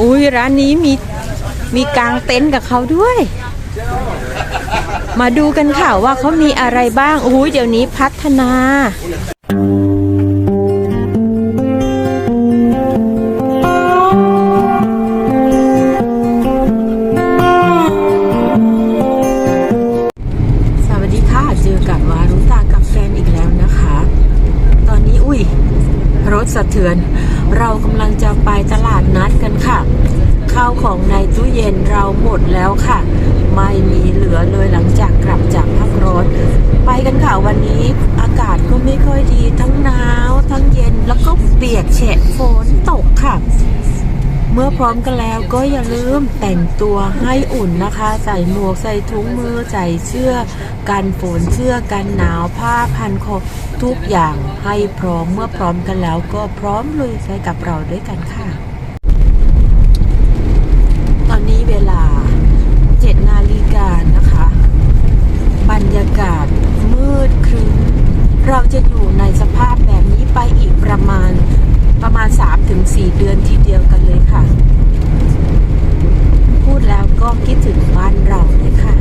อุ้ยร้านนี้มีมีกางเต็นท์กับเขาด้วย มาดูกันค่ะว่าเขามีอะไรบ้างอุ้ยเดี๋ยวนี้พัฒนาสวัสดีค่ะเจอกับวารุตากับแฟนอีกแล้วนะคะตอนนี้อุ้ยรถสะเทือน เรากำลังจะไปตลาดนัดกันค่ะ ข้าวของในตู้เย็นเราหมดแล้วค่ะ ไม่มีเหลือเลยหลังจากกลับจากพักร้อนไปกันค่ะวันนี้อากาศก็ไม่ค่อยดีทั้งหนาว ทั้งเย็นแล้วก็เปียกแฉะฝนตกค่ะ เมื่อพร้อมกันแล้วก็อย่าลืมแต่งตัวให้อุ่นนะคะ ใส่หมวกใส่ถุงมือใส่เสื้อกันฝนเสื้อกันหนาวผ้าพันคอทุกอย่างให้พร้อมเมื่อพร้อมกันแล้วก็พร้อมลุยไปกับเราด้วยกันค่ะ ตอนนี้เวลา7นาฬิกานะคะ บรรยากาศมืดครึ้มเราจะอยู่ในสภาพแบบนี้ไปอีกประมาณ ประมาณ 3-4 เดือนทีเดียวกันเลยค่ะ พูดแล้วก็คิดถึงบ้านเราเลยค่ะ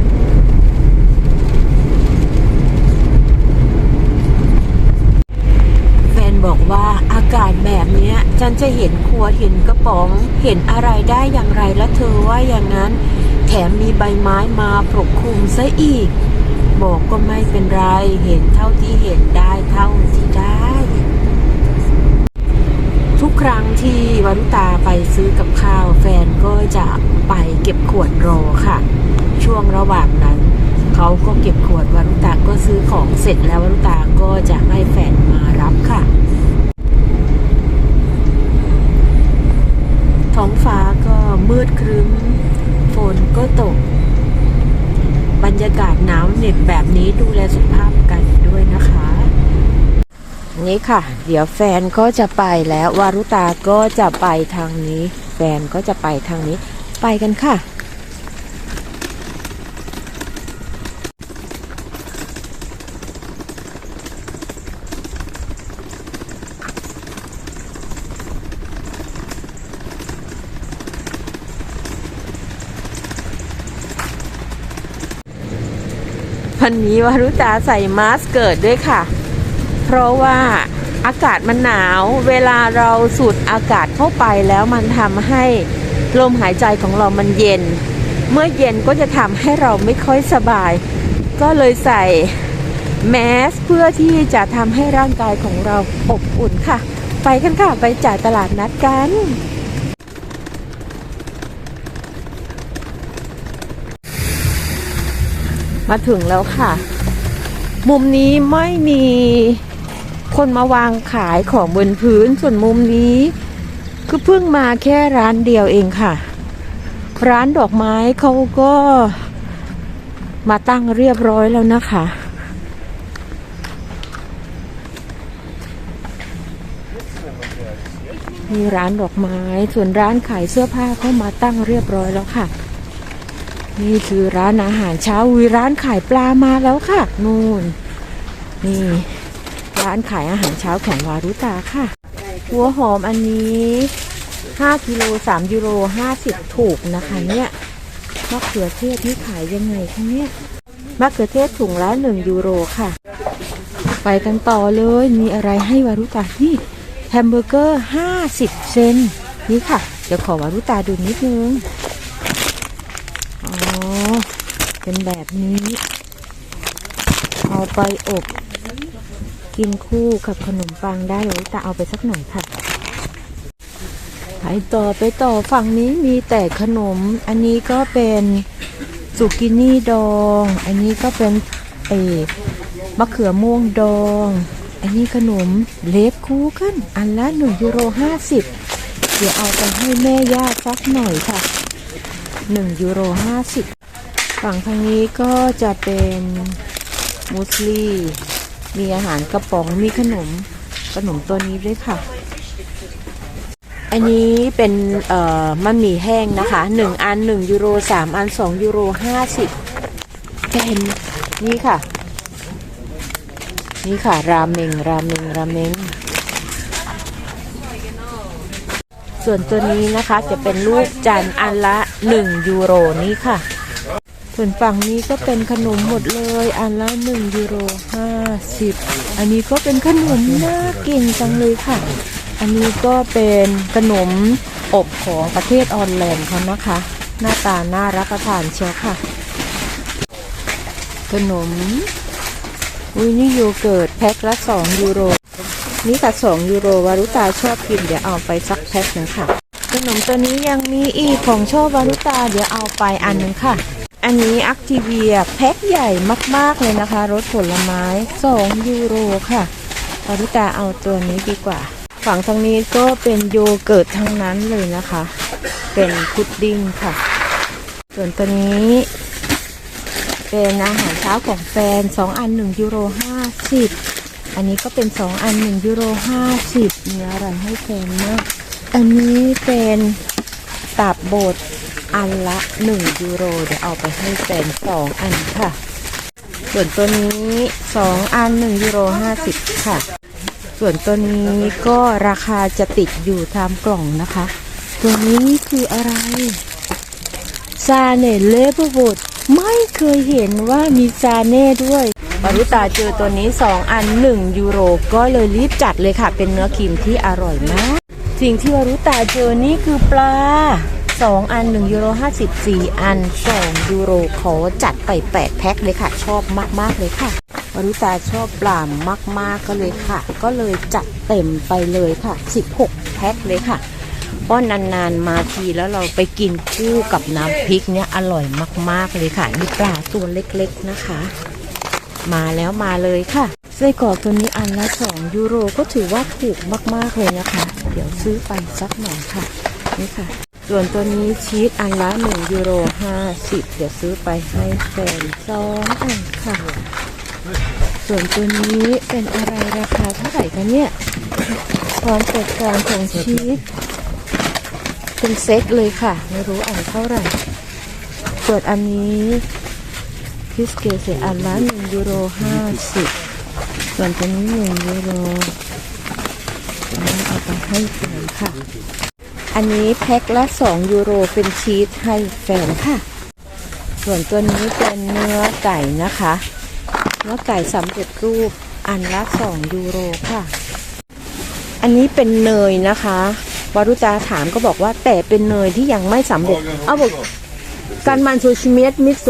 แฟนบอกว่าอากาศแบบนี้ยฉันจะเห็นครัวเห็นกระป๋อง เห็นอะไรได้อย่างไรและเธอว่าอย่างนั้น แถมมีใบไม้มาปกคลุมซะอีก บอกก็ไม่เป็นไร เห็นเท่าที่เห็นได้เท่าที่ได้ ครั้งที่วารุตาไปซื้อกับข้าว แฟนก็จะไปเก็บขวดรอค่ะ ช่วงระหว่างนั้น เขาก็เก็บขวดวารุตาก็ซื้อของเสร็จแล้ววารุตาก็จะให้แฟนมารับค่ะ ท้องฟ้าก็มืดครึ้มฝนก็ตก บรรยากาศหนาวเหน็บแบบนี้ดูแลสุขภาพกันด้วยนะคะ นี่ค่ะ เดี๋ยวแฟนก็จะไปแล้ววารุตาก็จะไปทางนี้ แฟนก็จะไปทางนี้ ไปกันค่ะวันนี้วารุตาใส่มาสก์เกิดด้วยค่ะ เพราะว่าอากาศมันหนาว เวลาเราสูดอากาศเข้าไปแล้วมันทำให้ลมหายใจของเรามันเย็น เมื่อเย็นก็จะทำให้เราไม่ค่อยสบาย ก็เลยใส่แมสเพื่อที่จะทำให้ร่างกายของเราอบอุ่นค่ะ ไปกันค่ะ ไปจ่ายตลาดนัดกันมาถึงแล้วค่ะ มุมนี้ไม่มี คนมาวางขายของบนพื้นส่วนมุมนี้ คือเพิ่งมาแค่ร้านเดียวเองค่ะ ร้านดอกไม้เขาก็มาตั้งเรียบร้อยแล้วนะคะ มีร้านดอกไม้ส่วนร้านขายเสื้อผ้าเขามาตั้งเรียบร้อยแล้วค่ะ นี่คือร้านอาหารเช้าวิร้านขายปลามาแล้วค่ะ นู่น นี่ ร้านขายอาหารเช้าของวารุตาค่ะ หัวหอมอันนี้ 5กิโล3ยูโร50 ถูกนะคะเนี่ยมะเขือเทศนี่ขายยังไงคะเนี่ยมะเขือเทศถุงละ1ยูโรค่ะ ไปกันต่อเลยมีอะไรให้วารุตานี่แฮมเบอร์เกอร์ 50 เซนนี่ค่ะ เดี๋ยวขอวารุตาดูนิดนึง อ๋อ เป็นแบบนี้ เอาไปอบ กินคู่กับขนมปังได้เลยแต่เอาไปสักหน่อยค่ะไปต่อไปต่อฝั่งนี้มีแต่ขนม อันนี้ก็เป็นสุกินี่ดอง อันนี้ก็เป็นเอมะเขือม่วงดอง อันนี้ขนมเล็บคู่กัน อันละหนึ่งยูโรห้าสิบเดี๋ยวเอาไปให้แม่ย่าสักหน่อยค่ะหนึ่งยูโรห้าสิบฝั่งทางนี้ก็จะเป็นมูสลี มีอาหารกระป๋องมีขนมขนมตัวนี้ด้วยค่ะ อันนี้เป็นเอ่อมันหมี่แห้งนะคะหนึ่งอันหนึ่งยูโรสามอันสองยูโรห้าสิบเป็นนี่ค่ะ นี่ค่ะ ราเมงราเมงราเมงส่วนตัวนี้นะคะจะเป็นลูกจันอันละ 1 ยูโรนี่ค่ะ ส่วนฝั่งนี้ก็เป็นขนมหมดเลย อันละ1ยูโร50 อันนี้ก็เป็นขนมน่ากินจังเลยค่ะ อันนี้ก็เป็นขนมอบของประเทศออร์แลนด์เขานะคะ หน้าตาน่ารับประทานเชียวค่ะ ขนมอุ้ยนี่โยเกิร์ตแพ็คละ 2 ยูโร นี่ค่ะ 2 ยูโรวารุตาชอบกิน เดี๋ยวเอาไปสักแพ็คหนึ่งค่ะ ขนมตัวนี้ยังมีอีกของชอบวารุตาเดี๋ยวเอาไปอันหนึ่งค่ะ อันนี้อัคทีเวียแพ็คใหญ่มากๆเลยนะคะรสผลไม้ 2 ยูโรค่ะวารุตาเอาตัวนี้ดีกว่า ฝั่งทางนี้ก็เป็นโยเกิร์ตทั้งนั้นเลยนะคะ เป็นพุดดิ้งค่ะ ส่วนตัวนี้ เป็นอาหารเช้าของแฟน 2 อัน 1 ยูโร 50 อันนี้ก็เป็น 2 อัน 1 ยูโร 50 มีอะไรให้แฟนมาก อันนี้เป็นตับบด อันละ 1 ยูโร เดี๋ยวเอาไปให้แฟน2อันค่ะ ส่วนตัวนี้ 2 อัน 1 ยูโร 50 ค่ะ ส่วนตัวนี้ก็ราคาจะติดอยู่ตามกล่องนะคะ ตัวนี้คืออะไรซาเน่เลเบอร์บดไม่เคยเห็นว่ามีซาเน่ด้วยวารุตาเจอตัวนี้ 2 อัน 1 ยูโร ก็เลยรีบจัดเลยค่ะ เป็นเนื้อครีมที่อร่อยมาก สิ่งที่วารุตาเจอนี่คือปลา 2 อัน1ยูโร54 อัน 2 ยูโรขอจัดไป 8 แพ็คเลยค่ะ ชอบมาก ๆ เลยค่ะวรุตาชอบปลามาก ๆ ก็เลยค่ะ ก็เลยจัดเต็มไปเลยค่ะ 16 แพ็คเลยค่ะเพราะนานๆมาทีแล้วเราไปกินคู่กับน้ำพริกเนี่ยอร่อยมาก ๆ เลยค่ะนี่ปลาตัวเล็กๆนะคะ มาแล้วมาเลยค่ะไส้กรอกตัวนี้อันละ 2 ยูโรก็ถือว่าถูกมาก ๆ เลยนะคะ เดี๋ยวซื้อไปสักหน่อยค่ะ นี่ค่ะ ส่วนตัวนี้ชีสอันละ1ยูโร50 เดี๋ยวซื้อไปให้แฟนสองอันค่ะ ส่วนตัวนี้เป็นอะไรราคาเท่าไหร่คะเนี่ย ความแตกต่างของชีสเป็นเซตเลยค่ะ ไม่รู้อันเท่าไหร่ ส่วนอันนี้พิสเกเซอันละหนึ่งยูโรห้าสิบส่วนตัวนี้หนึ่งยูโรเอาไปให้แฟนค่ะ อันนี้แพ็คละสองยูโรเป็นชีสให้แฟนค่ะ ส่วนตัวนี้เป็นเนื้อไก่นะคะ เนื้อไก่สำเร็จรูปอันละสองยูโรค่ะ อันนี้เป็นเนยนะคะวารุจาถามก็บอกว่าแต่เป็นเนยที่ยังไม่สำเร็จเอาบอกการมันโซชิเมตมิโซ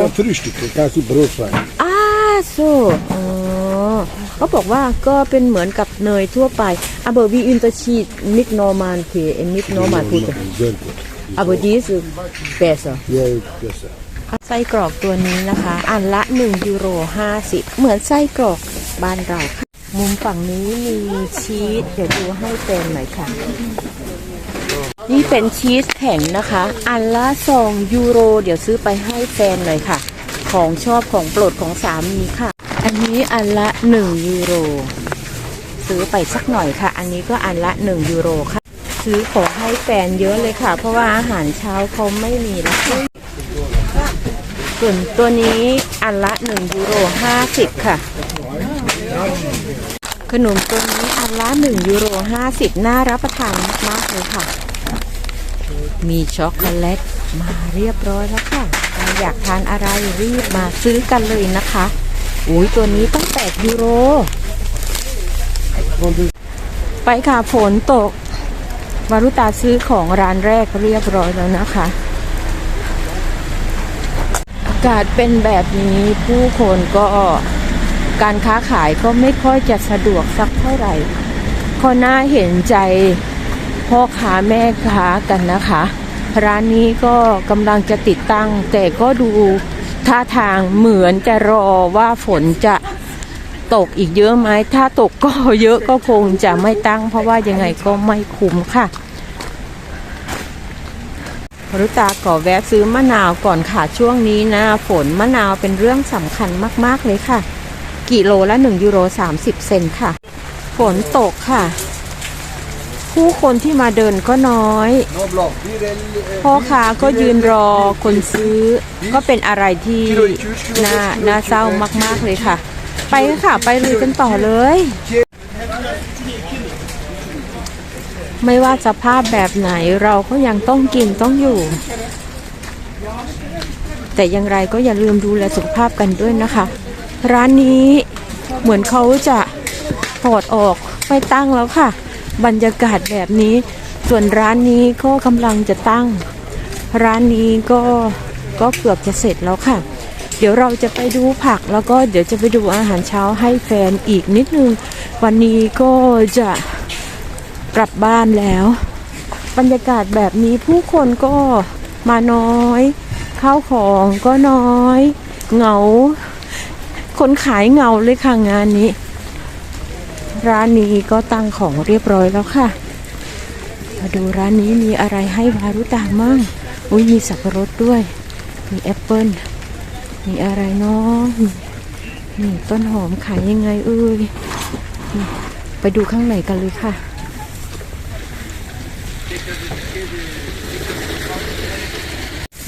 Ja, frühstück, kannst du Brot sein. อ้าโซอ๋อ เขาบอกว่าก็เป็นเหมือนกับเนยทั่วไปอาเบอร์วีอินเตอร์ชีตมิกนอร์มานเพเอมิกนอร์มานพูด Sehr gut. อาเบอร์ดีสเบส Ja, besser. ไส้กรอกตัวนี้นะคะ อันละ1ยูโร50 เหมือนไส้กรอกบ้านเราค่ะมุมฝั่งนี้มีชีส เดี๋ยวดูให้เป็นหน่อยค่ะ นี่เป็นชีสแข็งนะคะ อันละ2ยูโร เดี๋ยวซื้อไปให้แฟนหน่อยค่ะ ของชอบของโปรดของสามีค่ะ อันนี้อันละ 1 ยูโร ซื้อไปสักหน่อยค่ะ อันนี้ก็อันละ 1 ยูโรค่ะ ซื้อของให้แฟนเยอะเลยค่ะ เพราะว่าอาหารเช้าเขาไม่มีแล้วส่วนตัวนี้อันละ 1 ยูโร 50 ค่ะ ขนมตัวนี้อันละ 1 ยูโร 50 น่ารับประทานมากเลยค่ะ มีช็อกโกแลตมาเรียบร้อยแล้วค่ะ อยากทานอะไรรีบมาซื้อกันเลยนะคะ อุ้ยตัวนี้ตั้ง8ยูโร ไปค่ะฝนตกวารุตาซื้อของร้านแรกเรียบร้อยแล้วนะคะ อากาศเป็นแบบนี้ผู้คนก็การค้าขายก็ไม่ค่อยจะสะดวกสักเท่าไหร่ก็น่าเห็นใจพ่อค้าแม่ค้ากันนะคะ ร้านนี้ก็กำลังจะติดตั้ง แต่ก็ดู ท่าทางเหมือนจะรอว่าฝนจะตกอีกเยอะไหม ถ้าตกก็เยอะก็คงจะไม่ตั้ง เพราะว่ายังไงก็ไม่คุ้มค่ะรุตาขอแวะซื้อมะนาวก่อนค่ะช่วงนี้นะ ฝนมะนาวเป็นเรื่องสำคัญมาก ๆ เลยค่ะ กิโลละ 1 ยูโร 30 เซนค่ะ ฝนตกค่ะ ผู้คนที่มาเดินก็น้อย พ่อค้าก็ยืนรอคนซื้อ ก็เป็นอะไรที่น่าน่าเศร้ามาก ๆ เลยค่ะ ไปค่ะไปเลยกันต่อเลย ไม่ว่าสภาพแบบไหนเราก็ยังต้องกินต้องอยู่ แต่อย่างไรก็อย่าลืมดูแลสุขภาพกันด้วยนะคะ ร้านนี้เหมือนเขาจะถอดออกไม่ตั้งแล้วค่ะ บรรยากาศแบบนี้ ส่วนร้านนี้ก็กำลังจะตั้ง ร้านนี้ก็ก็เกือบจะเสร็จแล้วค่ะ เดี๋ยวเราจะไปดูผักแล้วก็เดี๋ยวจะไปดูอาหารเช้าให้แฟนอีกนิดนึง วันนี้ก็จะกลับบ้านแล้ว บรรยากาศแบบนี้ผู้คนก็มาน้อยข้าวของก็น้อย เหงา คนขายเหงาเลยค่ะงานนี้ ร้านนี้ก็ตั้งของเรียบร้อยแล้วค่ะ มาดูร้านนี้มีอะไรให้วารุตามั่งอุ้ยมีสับปะรดด้วย มีแอปเปิ้ลมีอะไรเนาะนี่นี่ต้นหอมขายยังไงเอ้ยไปดูข้างในกันเลยค่ะ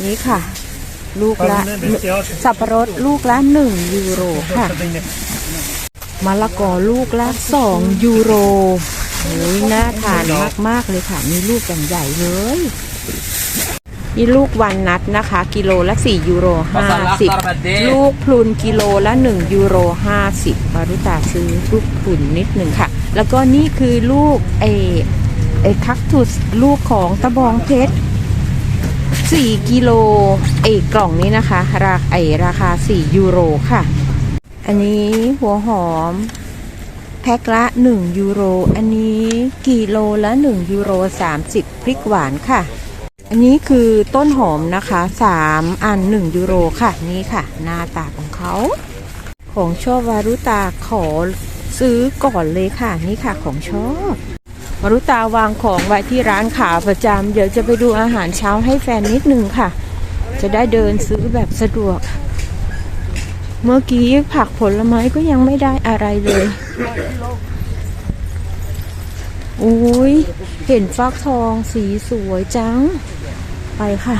นี่ค่ะ ลูกละสับปะรดลูกละหนึ่งยูโรค่ะ มะละกอลูกละสองยูโรโอ้ยน่าทานมาก ๆ เลยค่ะ มีลูกอย่างใหญ่เลยนี่ลูกวันนัดนะคะ กิโลละ4ยูโร50 ลูกพลุนกิโลละ1ยูโร50มารุตาซื้อลูกพลุนนิดหนึ่งค่ะ แล้วก็นี่คือลูกไอไอคัคตุสลูกของตะบองเพชร4กิโลเอกกล่องนี้นะคะราไอราคา 4 ยูโรค่ะ อันนี้หัวหอม แพ็คละ 1 ยูโร อันนี้กิโลละ 1 ยูโร 30 พริกหวานค่ะ อันนี้คือต้นหอมนะคะ 3 อัน 1 ยูโรค่ะ นี่ค่ะ หน้าตาของเขา ของชอบวารุตาขอซื้อก่อนเลยค่ะ นี่ค่ะของชอบวารุตาวางของไว้ที่ร้านขาประจำเดี๋ยวจะไปดูอาหารเช้าให้แฟนนิดนึงค่ะ จะได้เดินซื้อแบบสะดวก เมื่อกี้ผักผลไม้ก็ยังไม่ได้อะไรเลยโอ้ยเห็นฟักทองสีสวยจัง ไปค่ะ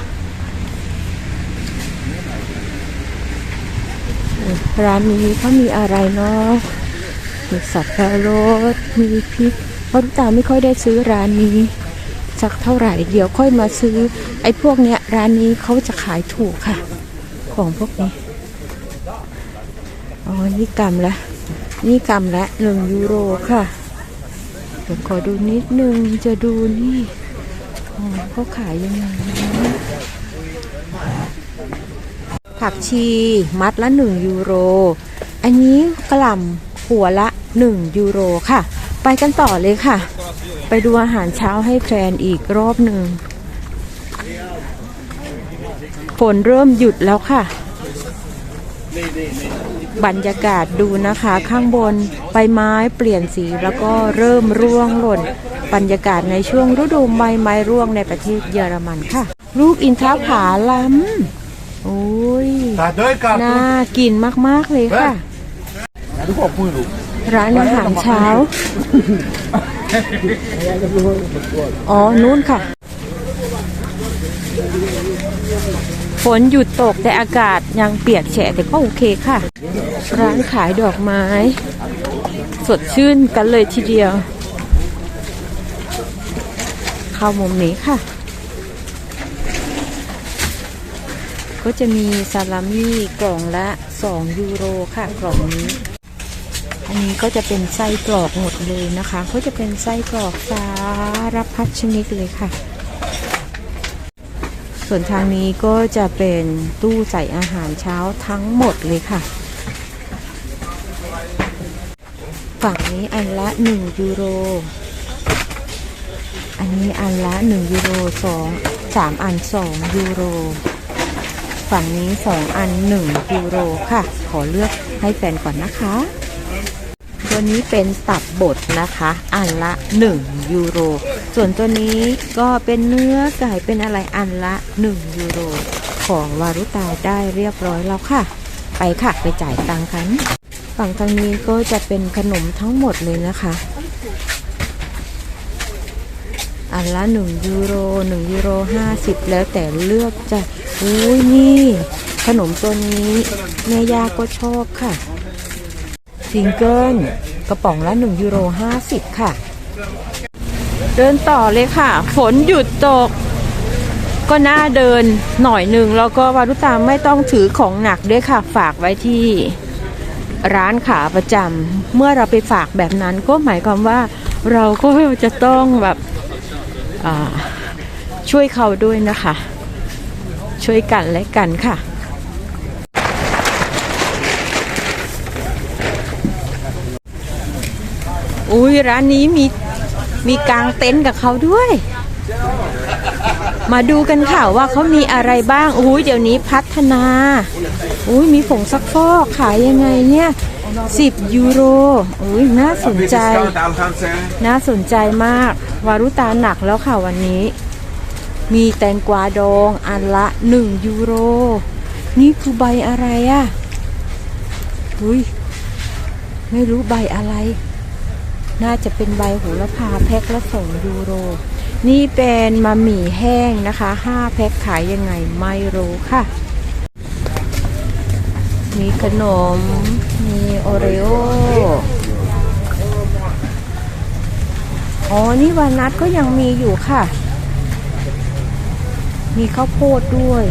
ร้านนี้เขามีอะไรเนาะมีสับปะรดมีพริกเพราะตาไม่ค่อยได้ซื้อร้านนี้ สักเท่าไหร่ เดี๋ยวค่อยมาซื้อ ไอ้พวกเนี้ยร้านนี้เขาจะขายถูกค่ะ ของพวกนี้ นี่กำละนี่กำละหนึ่งยูโรค่ะเดี๋ยวขอดูนิดนึงจะดูนี่เขาขายยังไงผักชีมัดละหนึ่งยูโร อันนี้กระหล่ำหัวละหนึ่งยูโรค่ะ ไปกันต่อเลยค่ะ ไปดูอาหารเช้าให้แฟนอีกรอบหนึ่งฝนเริ่มหยุดแล้วค่ะ บรรยากาศดูนะคะ ข้างบนใบไม้เปลี่ยนสีแล้วก็เริ่มร่วงหล่น บรรยากาศในช่วงฤดูใบไม้ร่วงในประเทศเยอรมันค่ะ ลูกอินทผาลัมโอ้ย Daar duik น่ากินมาก ๆ เลยค่ะ Ja, doe op moeilijk. ร้านอาหารเช้า อ๋อ นู้นค่ะ ฝนหยุดตกแต่อากาศยังเปียกแฉะแต่ก็โอเคค่ะ ร้านขายดอกไม้ สดชื่นกันเลยทีเดียว เข้ามุมนี้ค่ะ ก็จะมีซาลามี่กล่องละ 2 ยูโรค่ะกล่องนี้ อันนี้ก็จะเป็นไส้กรอกหมดเลยนะคะ ก็จะเป็นไส้กรอกสารพัดชนิดเลยค่ะ ส่วนทางนี้ก็จะเป็นตู้ใส่อาหารเช้าทั้งหมดเลยค่ะ ฝั่งนี้อันละ 1 ยูโร อันนี้อันละ 1 ยูโร2 3 อัน 2 ยูโร ฝั่งนี้ 2 อัน 1 ยูโรค่ะ ขอเลือกให้แฟนก่อนนะคะตัวนี้เป็นตับบดนะคะ อันละ 1 ยูโร ส่วนตัวนี้ก็เป็นเนื้อไก่เป็นอะไรอันละ 1 ยูโร ของวารุตาได้เรียบร้อยแล้วค่ะ ไปค่ะไปจ่ายตังค์กัน ฝั่งทางนี้ก็จะเป็นขนมทั้งหมดเลยนะคะ อันละ 1 ยูโร 1 ยูโร 50 แล้วแต่เลือกจะอุ้ยนี่ ขนมตัวนี้แม่ยาก็ชอบค่ะซิงเกิลกระป๋องละ 1 ยูโร 50 ค่ะ เดินต่อเลยค่ะ ฝนหยุดตก ก็น่าเดินหน่อยหนึ่งแล้วก็วารุตามไม่ต้องถือของหนักด้วยค่ะ ฝากไว้ที่ร้านขาประจำเมื่อเราไปฝากแบบนั้นก็หมายความว่าเราก็จะต้องแบบช่วยเขาด้วยนะคะ ช่วยกันและกันค่ะอุ้ยร้านนี้มี มีกางเต็นท์กับเขาด้วย มาดูกันค่ะว่าเขามีอะไรบ้างอุ้ยเดี๋ยวนี้พัฒนาอุ้ยมีผงซักฟอกขายยังไงเนี่ย10ยูโรอุ้ยน่าสนใจ น่าสนใจมาก วารุตาหนักแล้วค่ะวันนี้ มีแตงกวาดองอันละ1ยูโร นี่คือใบอะไรอะ่ะอุ้ยไม่รู้ใบอะไร น่าจะเป็นใบโหระพาแพ็คละสองยูโร นี่เป็นมาหมี่แห้งนะคะ5แพ็คขายยังไงไม่รู้ค่ะ มีขนม มีโอเรโออ๋อ นี่วานัทก็ยังมีอยู่ค่ะ มีข้าวโพดด้วย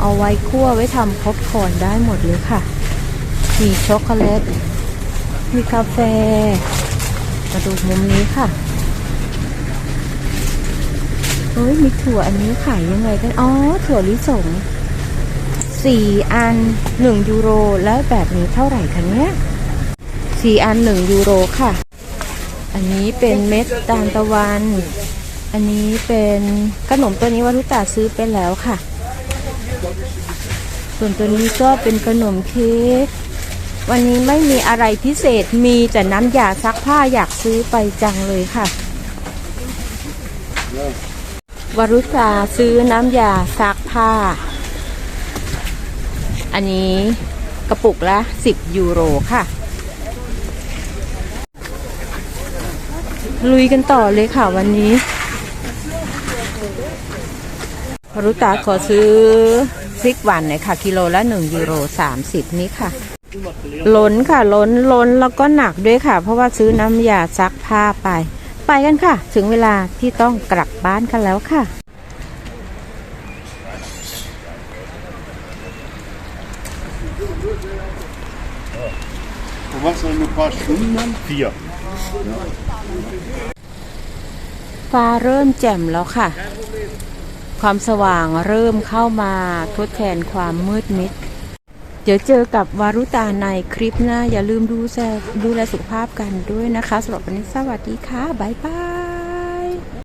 เอาไว้คั่วไว้ทำพ็อปคอร์นได้หมดเลยค่ะ มีช็อกโกแลต มีกาแฟ มาดูมุมนี้ค่ะเฮ้ยมีถั่วอันนี้ขายยังไงกัน อ๋อ ถั่วลิสงสี่อันหนึ่งยูโร แล้วแบบนี้เท่าไหร่คะเนี่ยสี่อันหนึ่งยูโรค่ะ อันนี้เป็นเม็ดตาลตะวัน อันนี้เป็นขนมตัวนี้วารุตาซื้อไปแล้วค่ะ ส่วนตัวนี้ก็เป็นขนมเค้ก วันนี้ไม่มีอะไรพิเศษ มีแต่น้ำยาซัก ผ้าอยากซื้อไปจังเลยค่ะ วรุษาซื้อน้ำยาซักผ้า อันนี้กระปุกละ 10 ยูโรค่ะ ลุยกันต่อเลยค่ะวันนี้วรุตาขอซื้อพริกหวานหน่อยค่ะ กิโลละ 1 ยูโร 30 นี้ค่ะ ล้นค่ะล้นล้นแล้วก็หนักด้วยค่ะ เพราะว่าซื้อน้ำยาซักผ้าไป ไปกันค่ะ ถึงเวลาที่ต้องกลับบ้านกันแล้วค่ะ Was soll ein paar Stunden dann? Vier. ฟ้าเริ่มแจ่มแล้วค่ะ ความสว่างเริ่มเข้ามาทดแทนความมืดมิด เดี๋ยวเจอกับวารุตาในคลิปหน้า อย่าลืมดูแลดูแลสุขภาพกันด้วยนะคะสำหรับวันนี้สวัสดีค่ะ บ๊ายบาย